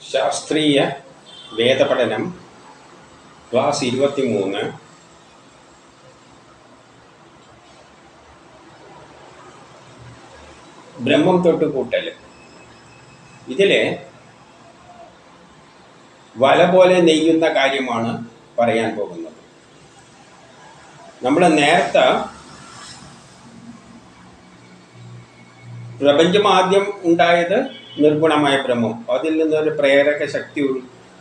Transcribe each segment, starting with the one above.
ശാസ്ത്രീയ വേദപഠനം ക്ലാസ് ഇരുപത്തി മൂന്ന് ബ്രഹ്മം തൊട്ട് കൂട്ടൽ ഇതിൽ വല പോലെ നെയ്യുന്ന കാര്യമാണ് പറയാൻ പോകുന്നത്. നമ്മൾ നേരത്തെ പ്രപഞ്ചം ആദ്യം ഉണ്ടായത് നിർഗുണമായ ബ്രഹ്മം. അതിൽ നിന്നൊരു പ്രേരക ശക്തി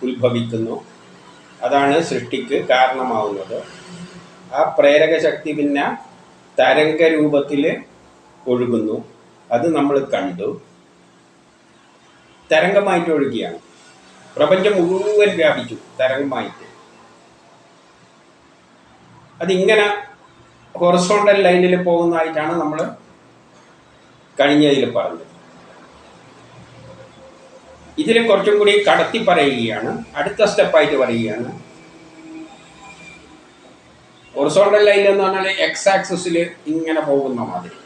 ഉത്ഭവിക്കുന്നു. അതാണ് സൃഷ്ടിക്ക് കാരണമാവുന്നത്. ആ പ്രേരക ശക്തി പിന്നെ തരംഗ രൂപത്തിൽ ഒഴുകുന്നു. അത് നമ്മൾ കണ്ടു. തരംഗമായിട്ട് ഒഴുകിയാണ്. പ്രപഞ്ചം മുഴുവൻ വ്യാപിച്ചു തരംഗമായിട്ട്. അതിങ്ങനെ ഹൊറസോണ്ടൽ ലൈനിൽ പോകുന്നതായിട്ടാണ് നമ്മൾ കഴിഞ്ഞതിൽ പറഞ്ഞത് ഇതിൽ കുറച്ചും കൂടി കടത്തി പറയുകയാണ്. അടുത്ത സ്റ്റെപ്പായിട്ട് പറയുകയാണ്. ഹൊറിസോണ്ടൽ ലൈൻ എന്ന് പറഞ്ഞാൽ എക്സ് ആക്സിസിൽ ഇങ്ങനെ പോകുന്ന മാതിരി.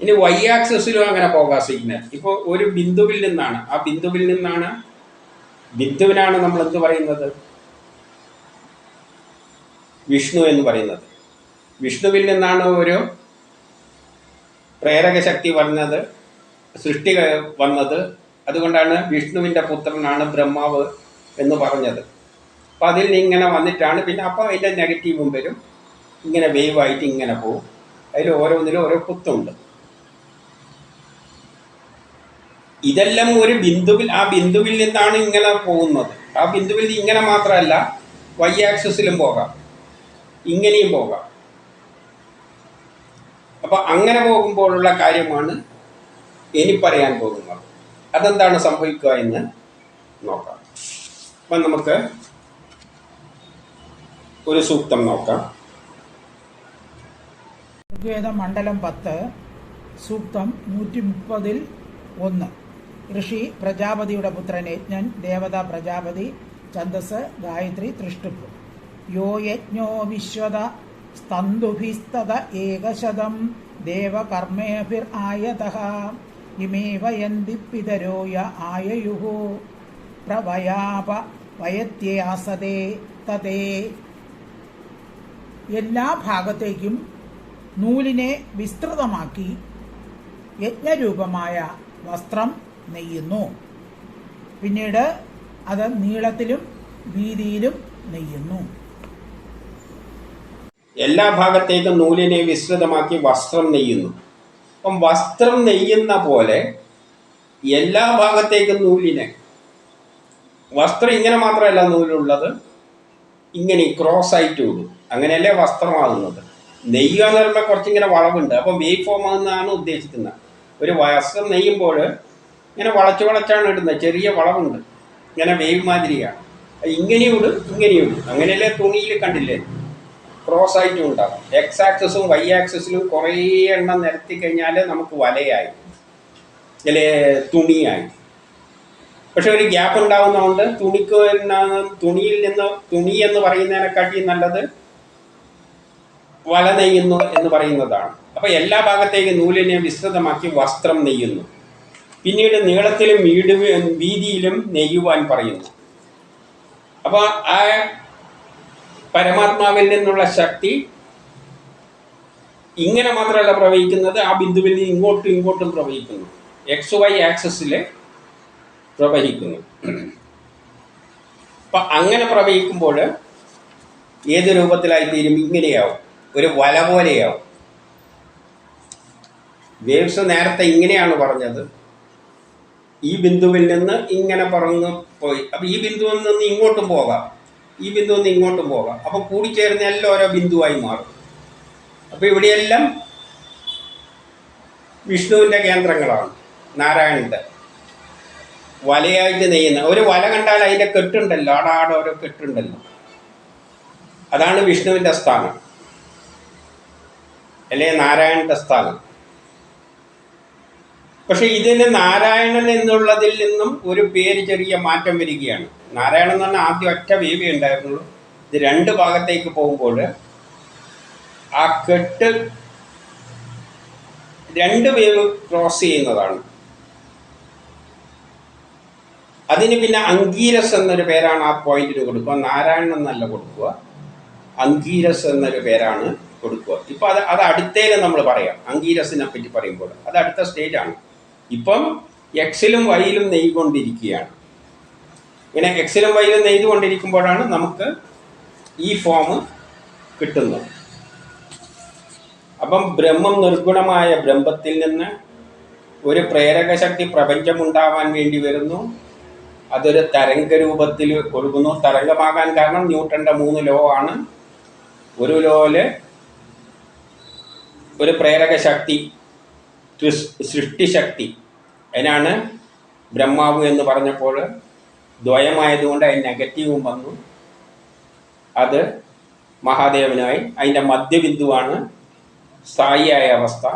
ഇനി വൈ ആക്സിസിലും അങ്ങനെ പോകാം സിഗ്നൽ ഇപ്പോൾ ഒരു ബിന്ദുവിൽ നിന്നാണ്. ആ ബിന്ദുവിൽ നിന്നാണ് ബിന്ദുവിനാണ് നമ്മൾ എന്ത് പറയുന്നത്? വിഷ്ണു എന്ന് പറയുന്നത്. വിഷ്ണുവിൽ നിന്നാണ് ഒരു പ്രേരക ശക്തി വന്നത് സൃഷ്ടി വന്നത്. അതുകൊണ്ടാണ് വിഷ്ണുവിന്റെ പുത്രനാണ് ബ്രഹ്മാവ് എന്ന് പറഞ്ഞത്. അപ്പം അതിൽ ഇങ്ങനെ വന്നിട്ടാണ് പിന്നെ അപ്പോൾ അതിന്റെ നെഗറ്റീവും വരും. ഇങ്ങനെ വേവ് ആയിട്ട് ഇങ്ങനെ പോവും. അതിൽ ഓരോന്നിലും ഓരോ കുത്തുണ്ട്. ഇതെല്ലാം ഒരു ബിന്ദുവിൽ ആ ബിന്ദുവിൽ നിന്നാണ് ഇങ്ങനെ പോകുന്നത്. ആ ബിന്ദുവിൽ ഇങ്ങനെ മാത്രമല്ല വൈ ആക്സിസിലും പോകാം. ഇങ്ങനെയും പോകാം. അപ്പൊ അങ്ങനെ പോകുമ്പോഴുള്ള കാര്യമാണ് ഇനി പറയാൻ പോകുന്നത്. അതെന്താണ് സംഭവിക്കുക എന്ന് നോക്കാം. അപ്പൊ നമുക്ക് ഒരു സൂക്തം നോക്കാം. മണ്ഡലം പത്ത് സൂക്തം നൂറ്റി മുപ്പതിൽ ഒന്ന്. ഋഷി പ്രജാപതിയുടെ പുത്രൻ യജ്ഞൻ ദേവത പ്രജാപതി ഛന്ദസ് ഗായത്രി തൃഷ്ടുപ്പ് യോ യജ്ഞോ വിശ്വത സ്തന്തുഭിസ്തത ഏകശതം ദേവകർമ്മേഭിർ ആയതഃ ഇമേ വയന്തി പിതരോയ ആയയുः പ്രവയാപ വയത്യാസതേ തതേ. എല്ലാ ഭാഗത്തേക്കും നൂലിനെ വിസ്തൃതമാക്കി യജ്ഞരൂപമായ വസ്ത്രം നെയ്യുന്നു. പിന്നീട് അത് നീളത്തിലും വീതിയിലും നെയ്യുന്നു. എല്ലാ ഭാഗത്തേക്കും നൂലിനെ വിസ്തൃതമാക്കി വസ്ത്രം നെയ്യുന്നു. അപ്പം വസ്ത്രം നെയ്യുന്ന പോലെ എല്ലാ ഭാഗത്തേക്കും നൂലിനെ. വസ്ത്രം ഇങ്ങനെ മാത്രമല്ല നൂലുള്ളത് ഇങ്ങനെ ക്രോസ് ആയിട്ട് വിടും അങ്ങനെയല്ലേ വസ്ത്രമാകുന്നത്. നെയ്യുക എന്ന് പറയുമ്പോൾ കുറച്ചിങ്ങനെ വളവുണ്ട്. അപ്പം വേവ് ഫോം ആകുന്നതാണ് ഉദ്ദേശിക്കുന്നത്. ഒരു വസ്ത്രം നെയ്യുമ്പോൾ ഇങ്ങനെ വളച്ച് വളച്ചാണ് ഇടുന്നത്. ചെറിയ വളവുണ്ട്. ഇങ്ങനെ വേവ് മാതിരിയാണ്. ഇങ്ങനെ ഇടും ഇങ്ങനെയും ഇടും. അങ്ങനെയല്ലേ തുണിയിൽ കണ്ടില്ലേ? ക്രോസ് ആയിട്ടും ഉണ്ടാകും എക്സ് ആക്സസും വൈ ആക്സസിലും കുറേ എണ്ണം നിരത്തി കഴിഞ്ഞാൽ നമുക്ക് വലയായി. അല്ലെ? തുണിയായി. പക്ഷെ ഒരു ഗ്യാപ്പ് ഉണ്ടാവുന്നതുകൊണ്ട് തുണിക്ക് തുണിയിൽ നിന്ന് തുണി എന്ന് പറയുന്നതിനെക്കാട്ടി നല്ലത് വല നെയ്യുന്നു എന്ന് പറയുന്നതാണ്. അപ്പൊ എല്ലാ ഭാഗത്തേക്കും നൂലിനെ വിസ്തൃതമാക്കി വസ്ത്രം നെയ്യുന്നു. പിന്നീട് നീളത്തിലും വീട് വീതിയിലും നെയ്യുവാൻ പറയുന്നു. അപ്പൊ ആ പരമാത്മാവിൽ നിന്നുള്ള ശക്തി ഇങ്ങനെ മാത്രമല്ല പ്രവഹിക്കുന്നത് ആ ബിന്ദുവിൽ നിന്ന് ഇങ്ങോട്ടും ഇങ്ങോട്ടും പ്രവഹിക്കുന്നു. എക്സ് വൈ ആക്സസിൽ പ്രവഹിക്കുന്നു. അപ്പൊ അങ്ങനെ പ്രവഹിക്കുമ്പോൾ ഏത് രൂപത്തിലായി തീരും ഇങ്ങനെയാവും. ഒരു വല പോലെയാവും. വേവ്സ് നേരത്തെ ഇങ്ങനെയാണ് പറഞ്ഞത്. ഈ ബിന്ദുവിൽ നിന്ന് ഇങ്ങനെ പറന്ന് പോയി. അപ്പൊ ഈ ബിന്ദുവിൽ നിന്ന് ഇങ്ങോട്ടും പോകാം. ഈ ബിന്ദു നിന്ന് ഇങ്ങോട്ടും പോകാം. അപ്പൊ കൂടിച്ചേർന്ന് എല്ലാം ഓരോ ബിന്ദുവായി മാറും. അപ്പൊ ഇവിടെയെല്ലാം വിഷ്ണുവിന്റെ കേന്ദ്രങ്ങളാണ്. നാരായണന്റെ. വലയായിട്ട് നെയ്യുന്ന. ഒരു വല കണ്ടാൽ അതിന്റെ കെട്ടുണ്ടല്ലോ. ആടാടെ ഓരോ കെട്ടുണ്ടല്ലോ. അതാണ് വിഷ്ണുവിന്റെ സ്ഥാനം. അല്ലെ? നാരായണന്റെ സ്ഥാനം. പക്ഷെ ഇതിന് നാരായണൻ എന്നുള്ളതിൽ നിന്നും ഒരു പേര് ചെറിയ മാറ്റം വരികയാണ്. നാരായണൻ എന്ന് പറഞ്ഞാൽ ആദ്യം ഒറ്റ വേവി ഉണ്ടായിരുന്നുള്ളൂ. ഇത് രണ്ട് ഭാഗത്തേക്ക് പോകുമ്പോൾ ആ കെട്ട് രണ്ട് വേവ് ക്രോസ് ചെയ്യുന്നതാണ്. അതിന് പിന്നെ അങ്കീരസ് എന്നൊരു പേരാണ് ആ പോയിന്റിന് കൊടുക്കുക. നാരായണൻ എന്നല്ല കൊടുക്കുക. അങ്കീരസ് എന്നൊരു പേരാണ് കൊടുക്കുക. ഇപ്പൊ അത് അത് അടുത്തേലും നമ്മൾ പറയാം. അങ്കീരസിനെ പറ്റി പറയുമ്പോൾ. അത് അടുത്ത സ്റ്റേജ് ആണ്. ഇപ്പം എക്സിലും വൈയിലും നെയ്തുകൊണ്ടിരിക്കുകയാണ്. ഇങ്ങനെ എക്സിലും വൈയിലും നെയ്തുകൊണ്ടിരിക്കുമ്പോഴാണ് നമുക്ക് ഈ ഫോം കിട്ടുന്നത്. അപ്പം ബ്രഹ്മം നിർഗുണമായ ബ്രഹ്മത്തിൽ നിന്ന് ഒരു പ്രേരകശക്തി പ്രപഞ്ചമുണ്ടാവാൻ വേണ്ടി വരുന്നു. അതൊരു തരംഗ രൂപത്തിൽ ഒഴുകുന്നു. തരംഗമാകാൻ കാരണം ന്യൂട്ടന്റെ മൂന്ന് ലോ ആണ്. ഒരു ലോയിൽ ഒരു പ്രേരക ശക്തി സൃഷ്- സൃഷ്ടിശക്തി. അതിനാണ് ബ്രഹ്മാവ് എന്ന് പറഞ്ഞപ്പോൾ ദ്വയമായതുകൊണ്ട് അതിന് നെഗറ്റീവും വന്നു. അത് മഹാദേവനായി. അതിന്റെ മധ്യബിന്ദുവാണ് സ്ഥായിയായ അവസ്ഥ.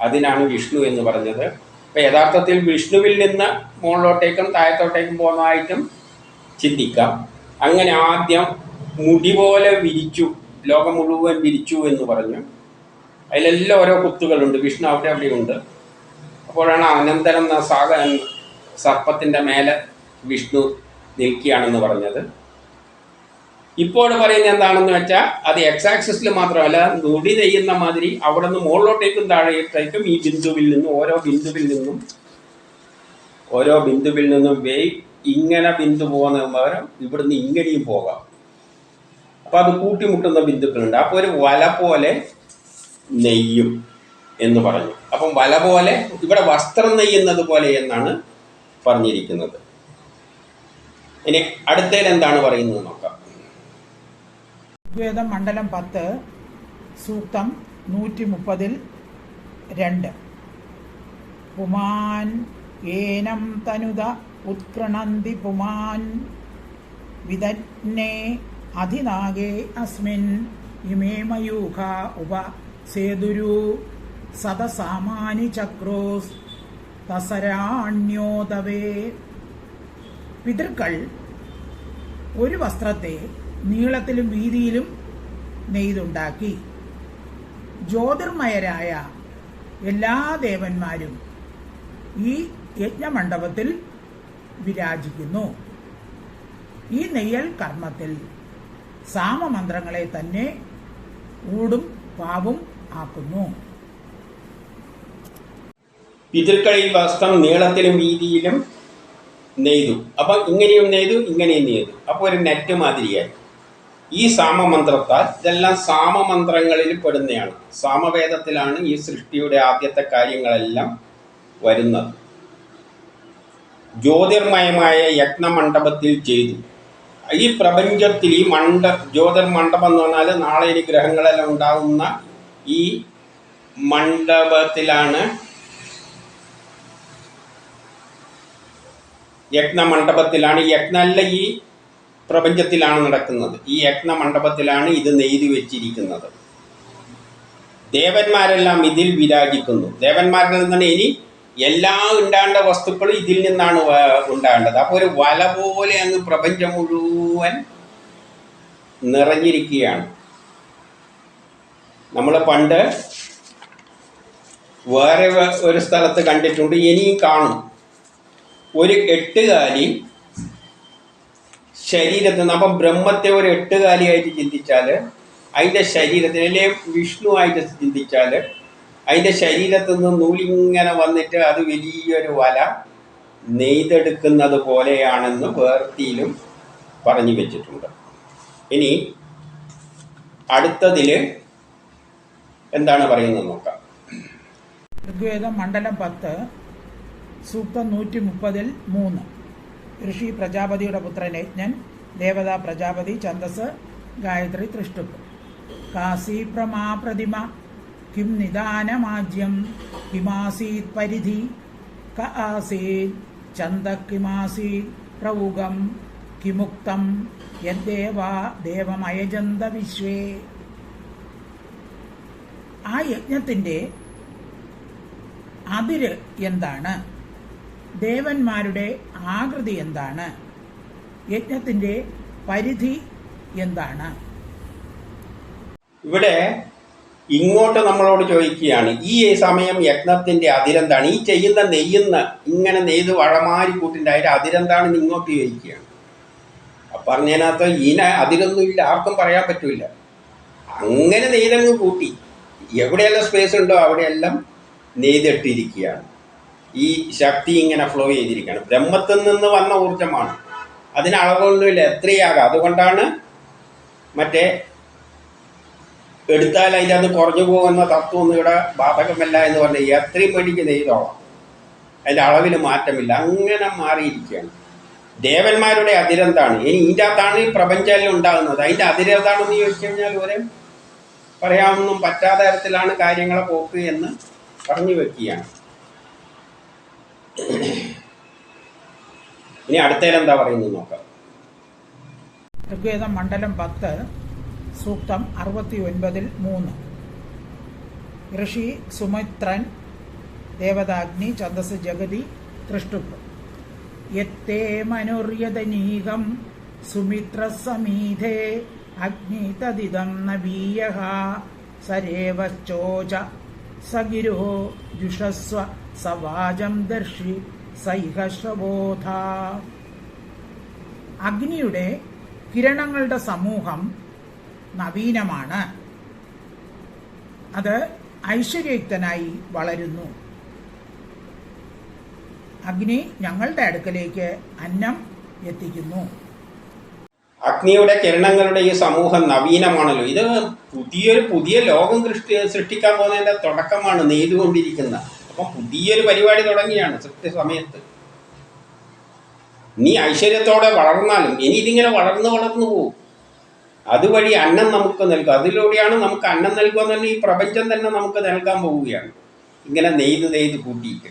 അതിനാണ് വിഷ്ണു എന്ന് പറഞ്ഞത്. അപ്പം യഥാർത്ഥത്തിൽ വിഷ്ണുവിൽ നിന്ന് മുകളിലോട്ടേക്കും താഴത്തോട്ടേക്കും പോകുന്നതായിട്ടും ചിന്തിക്കാം. അങ്ങനെ ആദ്യം മുടി പോലെ വിരിച്ചു ലോകം മുഴുവൻ വിരിച്ചു എന്ന് പറഞ്ഞു. അതിലെല്ലാം ഓരോ കുത്തുകളുണ്ട്. വിഷ്ണു അവിടെ അവിടെയുണ്ട് അപ്പോഴാണ് അനന്തരം എന്ന സാഗ സർപ്പത്തിന്റെ മേലെ വിഷ്ണു നിൽക്കുകയാണെന്ന് പറഞ്ഞത്. ഇപ്പോൾ പറയുന്നത് എന്താണെന്ന് വെച്ചാൽ അത് എക്സ് മാത്രമല്ല നുടി നെയ്യുന്ന മാതിരി അവിടെ നിന്ന് മുകളിലോട്ടേക്കും താഴേട്ടേക്കും ഈ ബിന്ദുവിൽ നിന്നും ഓരോ ബിന്ദുവിൽ നിന്നും ഓരോ ബിന്ദുവിൽ നിന്നും വേ ഇങ്ങനെ ബിന്ദു പോകുന്ന പകരം ഇവിടുന്ന് ഇങ്ങനെയും പോകാം. അപ്പൊ അത് കൂട്ടിമുട്ടുന്ന ബിന്ദുക്കളുണ്ട്. അപ്പോൾ ഒരു വല പോലെ നെയ്യും എന്ന് പറഞ്ഞു. അപ്പം വല പോലെ ഇവിടെ വസ്ത്രം നെയ്യുന്നത് പോലെ എന്നാണ് പറഞ്ഞിരിക്കുന്നത്. ഇനി അടുത്തേൽ എന്താണ് പറയുന്നത് നോക്കാം. ഋഗ്വേദം മണ്ഡലം പത്ത് സൂക്തം നൂറ്റി മുപ്പതിൽ രണ്ട്. പുമാൻ ഏനം തനുത ഉത്കൃണന്തി പുമാൻ വിദഗ്നേ അധിനാഗേ അസ്മിൻ ഇമേ ഉപ സേതുരു സദസാമാനി ചക്രോസ് തസരാണ്യോതവേ പിതൃക്കൾ ഒരു വസ്ത്രത്തെ നീളത്തിലും വീതിയിലും നെയ്തുണ്ടാക്കി. ജ്യോതിർമയരായ എല്ലാ ദേവന്മാരും ഈ യജ്ഞമണ്ഡപത്തിൽ വിരാജിക്കുന്നു. ഈ നെയ്യൽ കർമ്മത്തിൽ സാമമന്ത്രങ്ങളെ തന്നെ ഊടും പാവും ആക്കുന്നു. പിതൃക്കളിൽ വസ്ത്രം നീളത്തിലും വീതിയിലും നെയ്തു. അപ്പം ഇങ്ങനെയും നെയ്തു ഇങ്ങനെയും നെയ്തു. അപ്പോൾ ഒരു നെറ്റ് മാതിരിയായി. ഈ സാമമന്ത്രത്താൽ ഇതെല്ലാം സാമമന്ത്രങ്ങളിൽ പെടുന്നതാണ് സാമവേദത്തിലാണ് ഈ സൃഷ്ടിയുടെ ആദ്യത്തെ കാര്യങ്ങളെല്ലാം വരുന്നത്. ജ്യോതിർമയമായ യജ്ഞമണ്ഡപത്തിൽ ചെയ്തു. ഈ പ്രപഞ്ചത്തിൽ ഈ മണ്ഡ ജ്യോതിർമണ്ഡപം എന്ന് പറഞ്ഞാൽ നാളെ ഇനി ഗ്രഹങ്ങളെല്ലാം ഉണ്ടാകുന്ന ഈ മണ്ഡപത്തിലാണ് യജ്ഞമണ്ഡപത്തിലാണ് യജ്ഞല്ല ഈ പ്രപഞ്ചത്തിലാണ് നടക്കുന്നത്. ഈ യജ്ഞമണ്ഡപത്തിലാണ് ഇത് നെയ്തു വെച്ചിരിക്കുന്നത്. ദേവന്മാരെല്ലാം ഇതിൽ വിരാജിക്കുന്നു. ദേവന്മാരിൽ നിന്നാണ് ഇനി എല്ലാ ഉണ്ടാണ്ട വസ്തുക്കളും ഇതിൽ നിന്നാണ് ഉണ്ടാകേണ്ടത്. അപ്പോൾ ഒരു വല പോലെ അങ്ങ് പ്രപഞ്ചം മുഴുവൻ നിറഞ്ഞിരിക്കുകയാണ്. നമ്മൾ പണ്ട് വേറെ ഒരു സ്ഥലത്ത് കണ്ടിട്ടുണ്ട് ഇനിയും കാണും. ഒരു എട്ടുകാലി ശരീരത്തിൽ അപ്പം ബ്രഹ്മത്തെ ഒരു എട്ടുകാലിയായിട്ട് ചിന്തിച്ചാൽ അതിന്റെ ശരീരത്തിൽ അല്ലെ വിഷ്ണു ആയിട്ട് ചിന്തിച്ചാൽ അതിന്റെ ശരീരത്തിൽ നിന്ന് നൂലിങ്ങനെ വന്നിട്ട് അത് വലിയൊരു വല നെയ്തെടുക്കുന്നത് പോലെയാണെന്ന് വേർത്തിയിലും പറഞ്ഞു വെച്ചിട്ടുണ്ട്. ഇനി അടുത്തതിൽ എന്താണ് പറയുന്നത് നോക്കാം. ഋഗ്വേദം മണ്ഡലം പത്ത് സൂക്തം നൂറ്റി മുപ്പതിൽ മൂന്ന്. ഋഷി പ്രജാപതിയുടെ പുത്രൻ യജ്ഞൻ ദേവതാ പ്രജാപതി ഛന്ദസ് ഗായത്രി തൃഷ്ടുപ്പ് കാസി പ്രമാ പ്രതിമ കിം നിദാനമാജ്യം കിമാസീത് പരിധി ക ആസീത് ഛന്ദ കിമാസീത് പ്രൗഗം കിമുക്തം യദ്ദേവാ ദേവമയജന്ത വിശ്വേ. ആ യജ്ഞത്തിന്റെ അതിര് എന്താണ്? ദേവന്മാരുടെ ആകൃതി എന്താണ്? യജ്ഞത്തിന്റെ പരിധി എന്താണ്? ഇവിടെ ഇങ്ങോട്ട് നമ്മളോട് ചോദിക്കുകയാണ് ഈ സമയം യജ്ഞത്തിന്റെ അതിരെന്താണ്? ഈ ചെയ്യുന്ന നെയ്യുന്ന ഇങ്ങനെ നെയ്ത് വഴമാരി കൂട്ടിന്റെ അതിന്റെ അതിരെന്താണെന്ന് ഇങ്ങോട്ട് ചോദിക്കുകയാണ്. അപ്പം പറഞ്ഞതിനകത്ത് അതിരൊന്നും ഇല്ല ആർക്കും പറയാൻ പറ്റില്ല അങ്ങനെ നെയ്തങ്ങ് കൂട്ടി. എവിടെയെല്ലാം സ്പേസ് ഉണ്ടോ അവിടെയെല്ലാം നെയ്തിട്ടിരിക്കുകയാണ് ഈ ശക്തി ഇങ്ങനെ ഫ്ലോ ചെയ്തിരിക്കുകയാണ്. ബ്രഹ്മത്തിൽ നിന്ന് വന്ന ഊർജമാണ് അതിന് അളവൊന്നുമില്ല എത്രയാകാം? അതുകൊണ്ടാണ് മറ്റേ എടുത്താൽ അതിന്റെ അത് കുറഞ്ഞു പോകുന്ന തത്വമൊന്നും ഇവിടെ ബാധകമല്ല എന്ന് പറഞ്ഞ് എത്രയും വേണ്ടിക്ക് നെയ്തോളാം അതിന്റെ അളവിൽ മാറ്റമില്ല. അങ്ങനെ മാറിയിരിക്കുകയാണ്. ദേവന്മാരുടെ അതിരന്താണ്? ഇനി ഇതിന്റെ അകത്താണ് ഈ പ്രപഞ്ചമെല്ലാം ഉണ്ടാകുന്നത്. അതിന്റെ അതിരെന്താണെന്ന് ചോദിച്ചു കഴിഞ്ഞാൽ ഒരു പറയാനൊന്നും പറ്റാത്ത തരത്തിലാണ് കാര്യങ്ങളെ പോക്ക് എന്ന് പറഞ്ഞു വെക്കുകയാണ്. ഇനി അടുത്തേലെന്താ പറയുന്നത് നോക്കാം. ഋഗ്വേദം മണ്ഡലം പത്ത് സൂക്തം അറുപത്തി ഒൻപതിൽ മൂന്ന്. ഋഷി സുമിത്രൻ ദേവതാഗ്നി ഛന്ദസ് ജഗതി തൃഷ്ടുപ്പ് യത്തേ മനുര്യതനീകം സുമിത്രസമീധേ അഗ്നി തദിദം നബീയ സരേവശ്ചോച സഗിരോ ജുഷസ്വ സവാജം ദർശി സൈഹശ്രബോധ. അഗ്നിയുടെ കിരണങ്ങളുടെ സമൂഹം നവീനമാണ്. അത് ഐശ്വര്യയുക്തനായി വളരുന്നു. അഗ്നി ഞങ്ങളുടെ അടുക്കലേക്ക് അന്നം എത്തിക്കുന്നു. അഗ്നിയുടെ കിരണങ്ങളുടെ ഈ സമൂഹം നവീനമാണല്ലോ. ഇത് പുതിയൊരു പുതിയ ലോകം സൃഷ്ടി സൃഷ്ടിക്കാൻ പോകുന്നതിന്റെ തുടക്കമാണ് നെയ്തുകൊണ്ടിരിക്കുന്ന. അപ്പം പുതിയൊരു പരിപാടി തുടങ്ങിയാണ് സൃഷ്ടി നീ ഐശ്വര്യത്തോടെ വളർന്നാലും ഇനി ഇതിങ്ങനെ വളർന്ന് വളർന്നു പോകും. അതുവഴി അന്നം നമുക്ക് നൽകും. അതിലൂടെയാണ് നമുക്ക് അന്നം നൽകുക തന്നെ ഈ പ്രപഞ്ചം തന്നെ നമുക്ക് നൽകാൻ പോവുകയാണ്. ഇങ്ങനെ നെയ്ത് നെയ്ത് കൂട്ടിയിട്ട്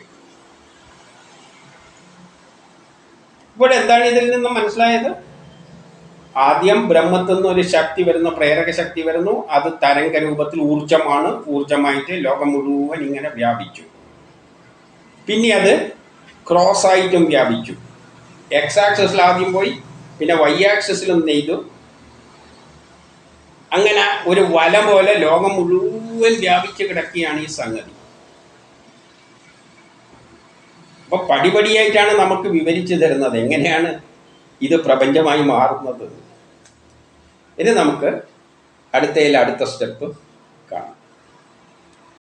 ഇവിടെ എന്താണ് ഇതിൽ നിന്നും മനസ്സിലായത്? ആദ്യം ബ്രഹ്മത്തിൽ നിന്ന് ഒരു ശക്തി വരുന്നു പ്രേരക ശക്തി വരുന്നു. അത് തരംഗ രൂപത്തിൽ ഊർജമാണ് ഊർജമായിട്ട് ലോകം മുഴുവൻ ഇങ്ങനെ വ്യാപിച്ചു. പിന്നെ അത് ക്രോസ് ആയിട്ടും വ്യാപിച്ചു. എക്സ് ആക്സസിൽ ആദ്യം പോയി പിന്നെ വൈ ആക്സസിലും നെയ്തു. അങ്ങനെ ഒരു വല പോലെ ലോകം മുഴുവൻ വ്യാപിച്ച് കിടക്കുകയാണ് ഈ സംഗതി. അപ്പൊ പടിപടിയായിട്ടാണ് നമുക്ക് വിവരിച്ചു തരുന്നത്. എങ്ങനെയാണ് ഇത് പ്രപഞ്ചമായി മാറുന്നത്? ഇനി നമുക്ക് അടുത്തതിൽ അടുത്ത സ്റ്റെപ്പ്